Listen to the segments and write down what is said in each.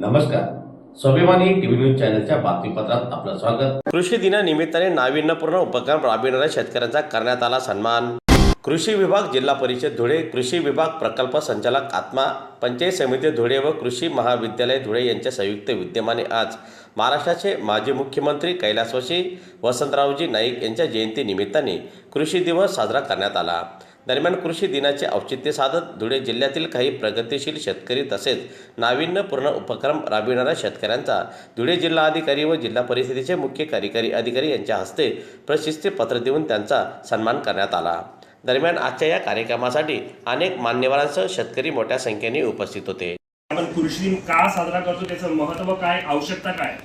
नमस्कार. स्वाभिमानी TV news चॅनलच्या बातमीपत्रात आपलं स्वागत. कृषी दिनानिमित्ताने नाविन्यपूर्ण उपक्रम राबविणाऱ्या शेतकऱ्यांचा करण्यात आला सन्मान. कृषी विभाग जिल्हा परिषद धुळे कृषी विभाग प्रकल्प संचालक आत्मा पंचायत समिती धुळे व कृषी महाविद्यालय धुळे यांच्या संयुक्त विद्यमाने आज महाराष्ट्राचे माजी मुख्यमंत्री कैलासवासी वसंतरावजी नाईक यांच्या जयंतीनिमित्ताने कृषी दिवस साजरा करण्यात आला. दरम्यान कृषी दिनाचे औचित्य साधत धुळे जिल्ह्यातील काही प्रगतिशील शेतकरी तसेच नाविन्यपूर्ण उपक्रम राबविणाऱ्या शेतकऱ्यांचा धुळे जिल्हा अधिकारी व जिल्हा परिषदेचे मुख्य कार्यकारी अधिकारी यांच्या हस्ते प्रशस्ती पत्र देऊन त्यांचा सन्मान करण्यात आला. दरम्यान आजच्या या कार्यक्रमासाठी अनेक मान्यवरांसह शेतकरी मोठ्या संख्येने उपस्थित होते. आपण कृषी दिन का साजरा करतो? त्याचं महत्त्व काय? आवश्यकता काय?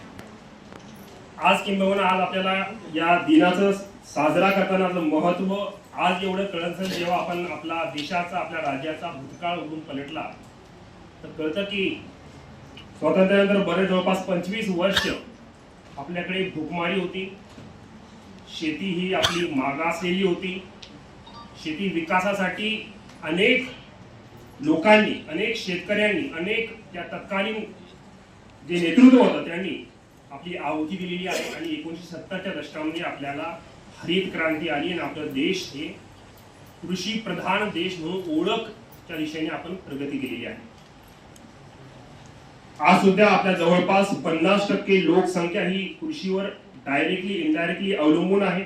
आज किंबहुना आज आपल्याला या दिनाचं साजरा करतानाचं महत्त्व आज एवढं कळत जेव्हा आपण आपला देशाचा आपल्या राज्याचा भूतकाळ उडून पलटला तर कळतं की स्वातंत्र्यानंतर बरेच जवळपास पंचवीस वर्ष आपल्याकडे भूकमारी होती. शेती ही आपली मागासलेली होती. शेती विकासासाठी अनेक लोकांनी अनेक शेतकऱ्यांनी अनेक त्या तत्कालीन जे नेतृत्व होतं त्यांनी आपली आहुती दिलेली आहे आणि एकोणीसशे सत्तरच्या दशकामध्ये आपल्याला हरित क्रांती आली आणि आपला देश हे कृषी प्रधान देश म्हणून ओळखच्या दिशेने आपण प्रगती केलेली आहे. आज सुद्धा आपल्या जवळपास पन्नास टक्के लोकसंख्या ही कृषीवर डायरेक्टली इनडायरेक्टली अवलंबून आहे.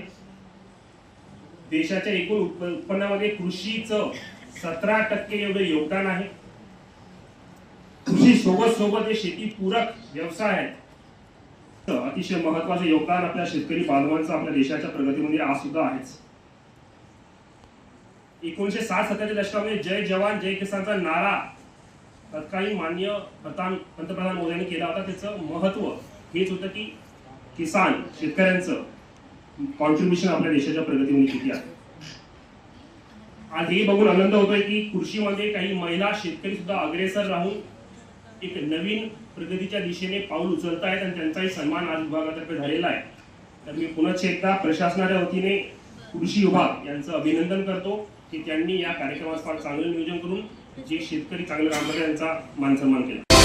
देशाच्या एकूण उत्पन्नामध्ये कृषीचं सतरा टक्के एवढं योगदान आहे. कृषी सोबत सोबत हे शेतीपूरक व्यवसाय आहेत. अतिशय महत्वाचं योगदान आपल्या शेतकरी बांधवांचं आपल्या देशाच्या प्रगतीमध्ये आज सुद्धा आहेच. एकोणीशे साठ सत्तरच्या दशकामध्ये जय जवान जय किसानचा नारा तत्कालीन मान्य पंतप्रधान मोदींनी केला होता. त्याचं महत्त्व हेच होतं की किसान शेतकऱ्यांचं कॉन्ट्रीब्युशन आपल्या देशाच्या प्रगतीमध्ये किती आहे. आज हे बघून आनंद होतोय की कृषीमध्ये काही महिला शेतकरी सुद्धा अग्रेसर राहून एक नवीन प्रगतीच्या दिशेने पाऊल उचलत आहेत आणि त्यांचाही सन्मान आज विभागातर्फे झालेला आहे. तर मी पुनश्च एकदा प्रशासनाच्या वतीने कृषी विभाग यांचं अभिनंदन करतो की त्यांनी या कार्यक्रमास फार चांगलं नियोजन करून जे शेतकरी चांगलं काम यांचा त्यांचा मान सन्मान केला.